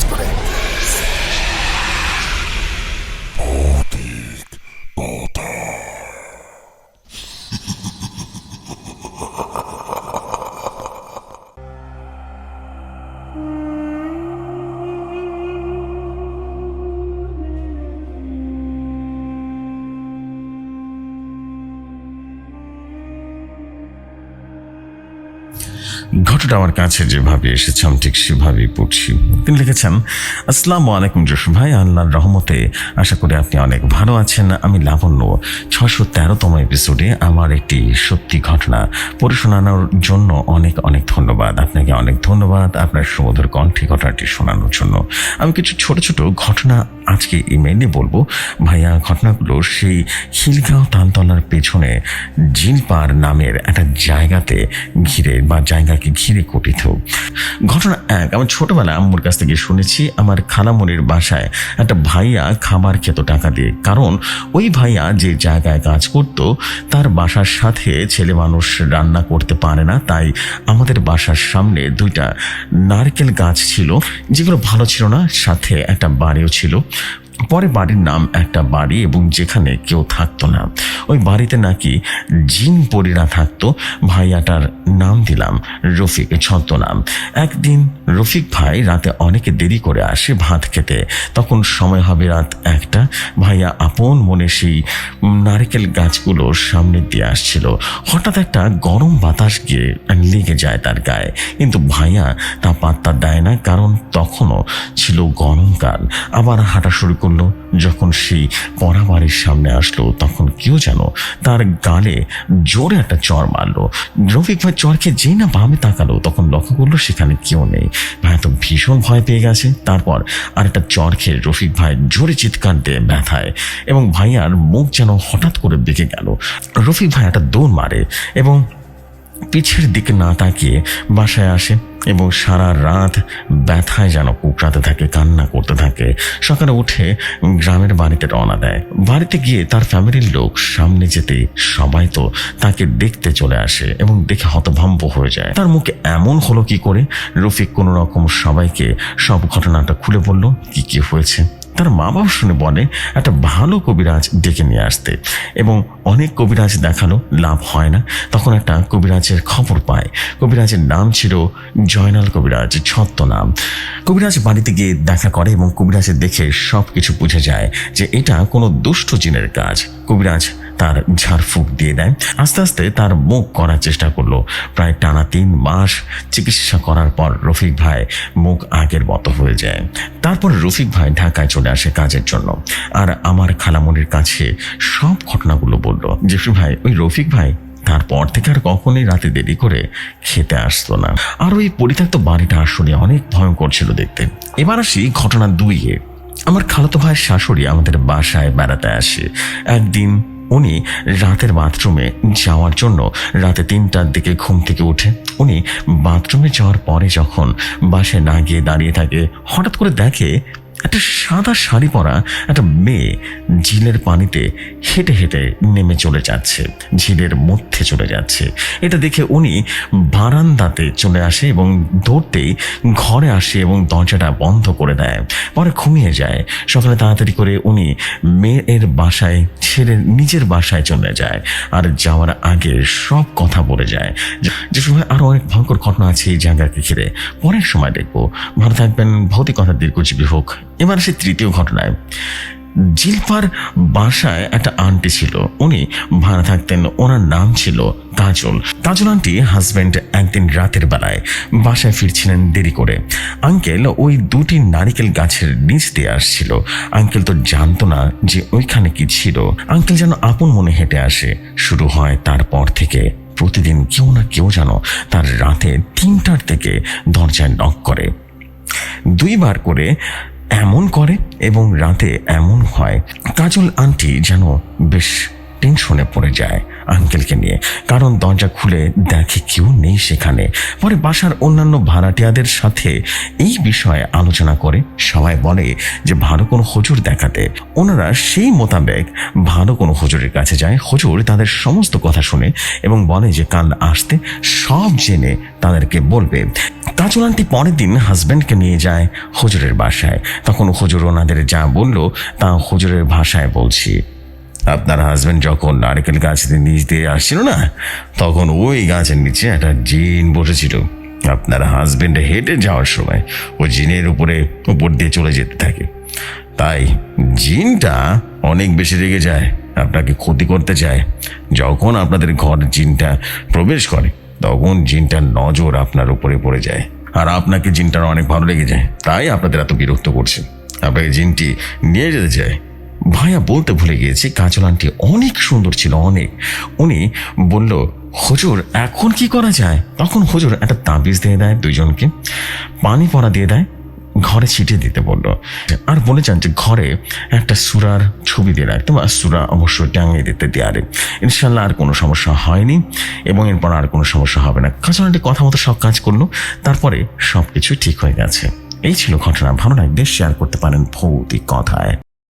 কাজ করে ঘটনা আমার কাছে যেভাবে এসেছে, আমি ঠিক সেভাবেই পড়ছি। তিনি লিখেছেন, আসসালামু আলাইকুম জসু ভাই, আল্লাহর রহমতে আশা করি আপনি অনেক ভালো আছেন। আমি লাবণ্য ছশো তেরোতম এপিসোডে আমার একটি সত্যি ঘটনা পড়ে শোনানোর জন্য অনেক অনেক ধন্যবাদ। আপনাকে অনেক ধন্যবাদ আপনার সমুদ্র কণ্ঠে ঘটনাটি শোনানোর জন্য। আমি কিছু ছোট ছোট ঘটনা আজকে ইমেইলে বলব। ভাইয়া, ঘটনাগুলো সেই খিলগাঁও তালতলার পেছনে জিনপার নামের একটা জায়গাতে ঘিরে বা জায়গাকে ঘিরে গঠিত। ঘটনা এক আমার ছোটবেলায় আম্মুর কাছ থেকে শুনেছি, আমার খালামনির বাসায় একটা ভাইয়া খাবার খেত টাকা দিয়ে। কারণ ওই ভাইয়া যে জায়গায় কাজ করত, তার বাসার সাথে ছেলে মানুষ রান্না করতে পারে না। তাই আমাদের বাসার সামনে দুইটা নারকেল গাছ ছিল, যেগুলো ভালো ছিল না, সাথে একটা বাড়িও ছিল। পরে বাড়ির নাম একটা বাড়ি এবং যেখানে কেউ থাকতো না। ওই বাড়িতে নাকি জিন পরীরা থাকতো। ভাইয়াটার নাম দিলাম রফিক, ছদ্মনাম। একদিন রফিক ভাই রাতে অনেকে দেরি করে আসে ভাত খেতে। তখন সময় হবে রাত একটা। ভাইয়া আপন মনে সেই নারকেল গাছগুলো সামনে দিয়ে আসছিল। হঠাৎ একটা গরম বাতাস গিয়ে লেগে যায় তার গায়ে। কিন্তু ভাইয়া তা পাত্তা দেয় না, কারণ তখনও ছিল গরমকাল। আবার হাঁটা শুরু করল যখন সেই বাড়ির সামনে আসলো, তখন কেউ যেন তার গালে জোরে একটা চর মারলো। রফিক ভাই চর খেয়ে যেই না বামে তাকালো, তখন লক্ষ্য করল সেখানে কেউ নেই। ভাই তো ভীষণ ভয় পেয়ে গেছে। তারপর আর একটা চর খেয়ে রফিক ভাই জোরে চিৎকার দিয়ে ব্যথায় এবং ভাইয়ার মুখ যেন হঠাৎ করে বেঁকে গেল। রফিক ভাই একটা দৌড় মারে এবং পিছের দিকে না তাকিয়ে বাসায় আসে এবং সারা রাত ব্যথায় যেন কুকড়াতে থাকে, কান্না করতে থাকে। সকালে উঠে গ্রামের বাড়িতে রওনা দেয়। বাড়িতে গিয়ে তার ফ্যামিলির লোক সামনে যেতে সবাই তো তাকে দেখতে চলে আসে এবং দেখে হতভম্ব হয়ে যায়। তার মুখে এমন হলো কি করে? রফিক কোনো রকম সবাইকে সব ঘটনাটা খুলে বলল, কি কি হয়েছে? তার মা বাবা শুনে বলে একটা ভালো কবিরাজ ডেকে নিয়ে আসতে। এবং অনেক কবিরাজ দেখাল, লাভ হয় না। তখন একটা কবিরাজের খবর পায়। কবিরাজের নাম ছিল জয়নাল কবিরাজ ছত্ত নাম কবিরাজ বাড়িতে গিয়ে দেখা করে এবং কবিরাজের দেখে সব কিছু বুঝে যায় যে এটা কোনো দুষ্ট জিনের কাজ। কবিরাজ তার ঝাড়ফুঁক দিয়ে দেয়। আস্তে আস্তে তার মুখ করার চেষ্টা করল। প্রায় টানা তিন মাস চিকিৎসা করার পর রফিক ভাই মুখ আগের মতো হয়ে যায়। তারপর রফিক ভাই ঢাকায় চলে আসে কাজের জন্য। আর আমার খালামনির কাছে সব ঘটনাগুলো বলল জেফরি ভাই, ওই রফিক ভাই তারপর থেকে আর কখনোই রাতে দেরি করে খেতে আসতো না। আর ওই পরিত্যক্ত বাড়িটা আসলে অনেক ভয়ঙ্কর ছিল দেখতে। এবার আসি ঘটনা দুইয়ে। আমার খালাতো ভাইয়ের শাশুড়ি আমাদের বাসায় বেড়াতে আসে। একদিন উনি রাতের বাথরুমে যাওয়ার জন্য রাতে তিনটার দিকে ঘুম থেকে উঠে। উনি বাথরুমে যাওয়ার পরে যখন বাসে না গিয়ে দাঁড়িয়ে থাকে, হঠাৎ করে দেখে একটা সাদা শাড়ি পরা একটা মেয়ে ঝিলের পানিতে হেঁটে হেঁটে নেমে চলে যাচ্ছে, ঝিলের মধ্যে চলে যাচ্ছে। এটা দেখে উনি বারান্দাতে চলে আসে এবং দৌড়তেই ঘরে আসে এবং দরজাটা বন্ধ করে দেয়। পরে ঘুমিয়ে যায়। সকালে তাড়াতাড়ি করে উনি মেয়ের বাসায় ছেড়ে নিজের বাসায় চলে যায় আর যাওয়ার আগে সব কথা বলে যায়। যে- সময় আরও অনেক ভয়ঙ্কর ঘটনা আছে এই জায়গাকে ঘিরে। পরের সময় দেখব। ভালো থাকবেন। ভৌতিকতা দীর্ঘজীবী হোক। এবার সে তৃতীয় ঘটনায়। জিলপার বাসায় একটা আন্টি ছিল। উনি ভাড়া থাকতেন, ওনার নাম ছিল কাজল কাজল আন্টি হাজব্যান্ড একদিন রাতের বেলায় বাসায় ফিরছিলেন দেরি করে। আঙ্কেল ওই দুটি নারিকেল গাছের নিচ দিয়ে আসছিল। আঙ্কেল তো জানতো না যে ওইখানে কি ছিল। আঙ্কেল যেন আপন মনে হেঁটে আসে। শুরু হয় তারপর থেকে। প্রতিদিন কেউ না কেউ যেন তার রাতে তিনটার থেকে দরজায় নক করে। দুইবার করে এমন করে এবং রাতে এমন হয়। কাজল আন্টি যেন বেশ টেনশনে পড়ে যায় আঙ্কেলকে নিয়ে। কারণ দরজা খুলে দেখে কেউ নেই সেখানে। পরে বাসার অন্যান্য ভাড়াটিয়াদের সাথে এই বিষয়ে আলোচনা করে সবাই বলে যে, ভালো কোনো হুজুর দেখাতে। ওনারা সেই মোতাবেক ভালো কোনো হুজুরের কাছে যায়। হুজুর তাদের সমস্ত কথা শুনে এবং বলে যে, কাল আসতে সব জেনে তাদেরকে বলবে। কাজল আন্টি পরের দিন হাজব্যান্ডকে নিয়ে যায় হুজুরের বাসায়। তখন হুজুর ওনাদের যা বলল, তা হুজুরের ভাষায় বলছি। আপনার হাজব্যান্ড যখন নারকেল গাছের নিচ দিয়ে আসছিল না, তখন ওই গাছের নিচে একটা জিন বসেছিল। আপনার হাজব্যান্ড হেঁটে যাওয়ার সময় ও জিনের উপরে, উপর দিয়ে চলে যেতে থাকে। তাই জিনটা অনেক বেশি রেগে যায়, আপনাকে ক্ষতি করতে চায়। যখন আপনাদের ঘর জিনটা প্রবেশ করে তখন জিনটার নজর আপনার উপরে পড়ে যায়। আর আপনাকে জিনটার অনেক ভালো লেগে যায়। তাই আপনাদের এত বিরক্ত করছে। আপনাকে জিনটি নিয়ে যেতে চায়। ভাইয়া বলতে ভুলে গিয়েছি, কাজল আন্টি অনেক সুন্দর ছিল, অনেক। উনি বলল, হজুর, এখন কি করা যায়? তখন হজুর একটা তাবিজ দিয়ে দেয় দুইজনকে, পানি পড়া দিয়ে দেয়। ঘরে ছিটিয়ে দিতে বলল। আর বলে যান যে ঘরে একটা সুরার ছবি দিয়ে রাখতে বা সুরা অবশ্যই টাঙিয়ে দিতে দেয়ারে। ইনশাল্লাহ আর কোনো সমস্যা হয়নি এবং এরপর আর কোনো সমস্যা হবে না। কাছাড়াটি কথা মতো সব কাজ করল, তারপরে সব কিছু ঠিক হয়ে গেছে। এই ছিল ঘটনা। ভালো লাগলে শেয়ার করতে পারেন ভৌতিক কথায়।